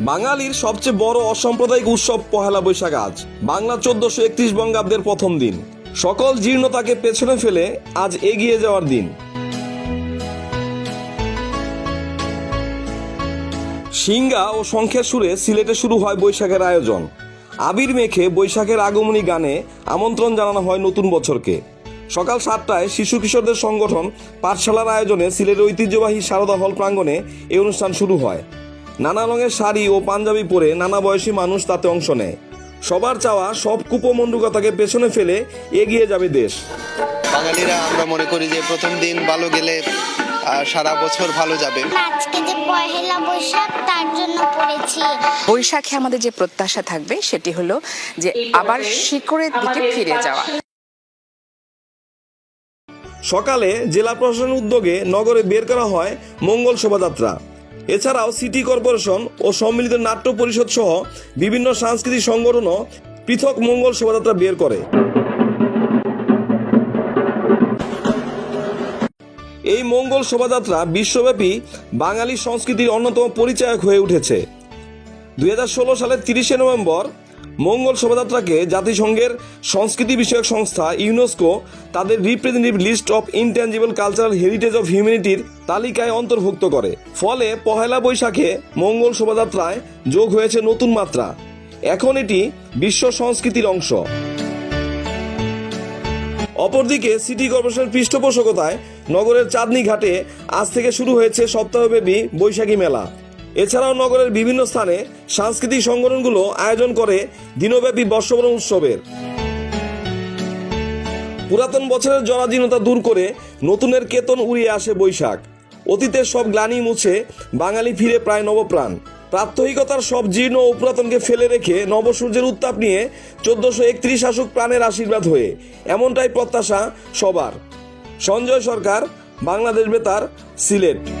বাঙালির সবচেয়ে বড় অসাম্প্রদায়িক উৎসব পহেলা বৈশাখ আজ। বাংলা চোদ্দশো একত্রিশ বঙ্গাব্দের প্রথম দিন। সকল জীর্ণতাকে পেছনে ফেলে আজ এগিয়ে যাওয়ার দিন। সিঙ্গা ও শঙ্খের সুরে সিলেটে শুরু হয় বৈশাখের আয়োজন। আবির মেখে বৈশাখের আগমনী গানে আমন্ত্রণ জানানো হয় নতুন বছরকে। সকাল সাতটায় শিশু কিশোরদের সংগঠন পাঠশালার আয়োজনে সিলেটের ঐতিহ্যবাহী সারদা হল প্রাঙ্গণে এই অনুষ্ঠান শুরু হয়। নানা রঙের শাড়ি ও পাঞ্জাবি পরে নানা বয়সী মানুষ তাতে অংশ নেয়। সবার চাওয়া সব কুপমণ্ডুকতাকে পেছনে ফেলে এগিয়ে যাবে দেশ। বাঙালিরা আমরা মনে করি যে প্রথম দিন ভালো গেলে সারা বছর ভালো যাবে। আজকে যে পহেলা বৈশাখ তার জন্য পড়েছি। বৈশাখে আমাদের যে প্রত্যাশা থাকবে সেটি হলো যে আবার শিকড়ের দিকে ফিরে যাওয়া। সকালে জেলা প্রশাসনের উদ্যোগে নগরে বের করা হয় মঙ্গল শোভাযাত্রা। এছাড়াও সিটি কর্পোরেশন ও সম্মিলিত নাট্য পরিষদ সহ বিভিন্ন সাংস্কৃতিক সংগঠনও পৃথক মঙ্গল শোভাযাত্রা বের করে। এই মঙ্গল শোভাযাত্রা বিশ্বব্যাপী বাঙালি সংস্কৃতির অন্যতম পরিচায়ক হয়ে উঠেছে। দুই হাজার ষোলো সালের তিরিশে নভেম্বর মঙ্গল শোভাযাত্রাকে জাতিসংঘের সংস্কৃতি বিষয়ক সংস্থা ইউনেস্কো তাদের representative list of intangible cultural heritage of হিউম্যানিটির তালিকায় অন্তর্ভুক্ত করে। ফলে পহেলা বৈশাখে মঙ্গল শোভাযাত্রায় যোগ হয়েছে নতুন মাত্রা। এখন এটি বিশ্ব সংস্কৃতির অংশ। অপরদিকে সিটি কর্পোরেশনের পৃষ্ঠপোষকতায় নগরের চাঁদনি ঘাটে আজ থেকে শুরু হয়েছে সপ্তাহব্যাপী বৈশাখী মেলা। এছাড়াও নগরের বিভিন্ন স্থানে সাংস্কৃতিক সংগঠনগুলো আয়োজন করে দিনব্যাপী বর্ষবরণ উৎসবের। পুরাতন বছরের জরাজীর্ণতা দূর করে নতুনের কেতন উড়িয়ে আসে বৈশাখ। অতীতের সব গ্লানি মুছে বাঙালি ফিরে প্রায় নবপ্রাণ। প্রাত্যহিকতার সব জীর্ণ ও পুরাতনকে ফেলে রেখে নবসূর্যের উত্তাপ নিয়ে চোদ্দশো একত্রিশ আসুক প্রাণের আশীর্বাদ হয়ে এমনটাই প্রত্যাশা সবার। সঞ্জয় সরকার, বাংলাদেশ বেতার, সিলেট।